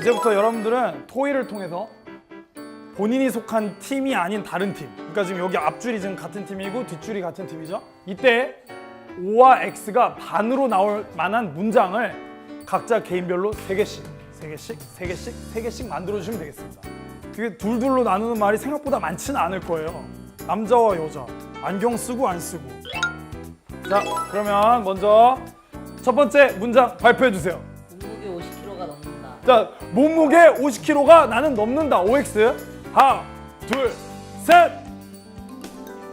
이제부터 여러분들은 토의를 통해서 본인이 속한 팀이 아닌 다른 팀. 그러니까 지금 여기 앞줄이 지금 같은 팀이고 뒷줄이 같은 팀이죠. 이때 O와 X가 반으로 나올 만한 문장을 각자 개인별로 세 개씩, 세 개씩, 세 개씩, 세 개씩 만들어 주시면 되겠습니다. 그게 둘둘로 나누는 말이 생각보다 많지는 않을 거예요. 남자와 여자, 안경 쓰고 안 쓰고. 자, 그러면 먼저 첫 번째 문장 발표해 주세요. 자, 몸무게 50kg가 나는 넘는다. OX. 하나, 둘, 셋.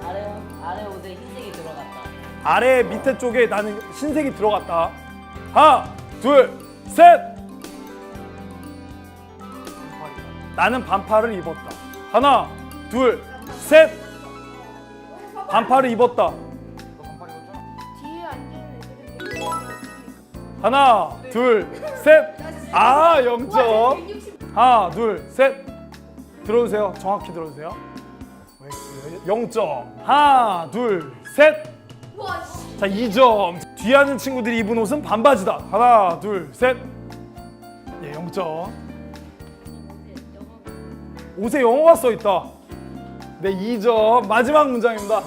아래 아래 옷에 흰색이 들어갔다. 아래 밑에 쪽에 나는 흰색이 들어갔다. 하나, 둘, 셋. 나는 반팔을 입었다. 하나, 둘, 셋. 반팔을 입었다. 뒤에 앉은 애들은 하나, 둘, 셋. 아, 0점. 하나, 둘, 셋. 들어주세요. 정확히 들어주세요. OX 0점. 하나, 둘, 셋. 와 씨. 자, 2점. 뒤에 하는 친구들이 입은 옷은 반바지다. 하나, 둘, 셋. 예, 0점. 옷에 영어가 써 있다. 네, 2점. 마지막 문장입니다.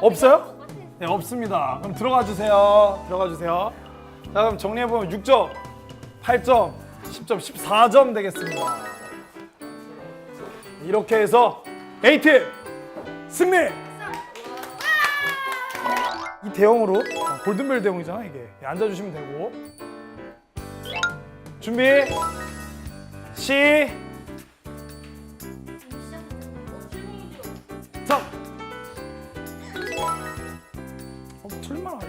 없어요? 네, 없습니다. 그럼 들어가 주세요. 들어가 주세요. 자, 그럼 정리해 보면 6점, 8점, 10점, 14점 되겠습니다. 이렇게 해서 A팀 승리! 이 대형으로 어, 골든벨 대형이잖아 이게 예, 앉아주시면 되고 준비 시작 어, 틀린 말 아니에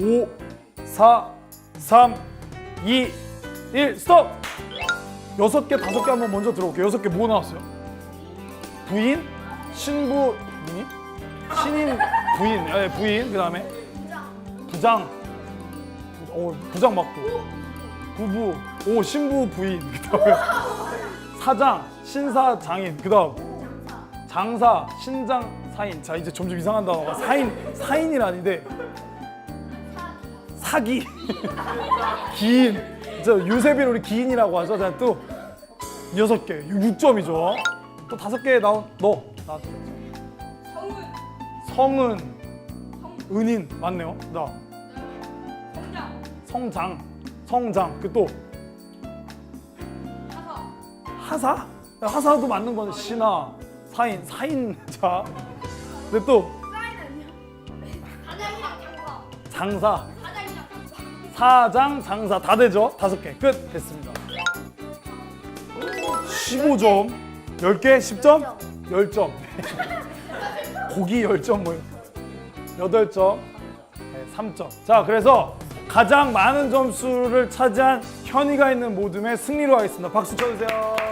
5 4 3 2 1 스톱! 여섯 개 다섯 개 한번 먼저 들어볼게요. 여섯 개 뭐 나왔어요? 부인, 신부, 부인, 신인 부인, 예, 부인, 그 다음에? 부장, 부, 어, 부장 맞고, 부부, 오 신부 부인, 그 다음에 사장, 신사 장인, 그 다음. 장사, 신장 사인. 자 이제 점점 이상한 단어가 사인, 사인이라는데 사기, 기인. 저 유세빈 우리 기인이라고 하죠. 자또 여섯 개, 6점이죠. 또 다섯 개 나온 너. 나왔죠. 성은. 은인. 맞네요. 나. 성장. 성장. 그 또. 하사. 야, 하사도 맞는 거네. 신하. 사인. 사인자. 근데 또. 장사. 장사 사장이랑 장사. 사장 장사 다 되죠? 다섯 개. 끝. 됐습니다. 15점. 10개? 10점? 10점. 고기 10점 뭐 8점. 네, 3점. 자 그래서 가장 많은 점수를 차지한 현이가 있는 모둠의 승리로 하겠습니다. 박수 쳐주세요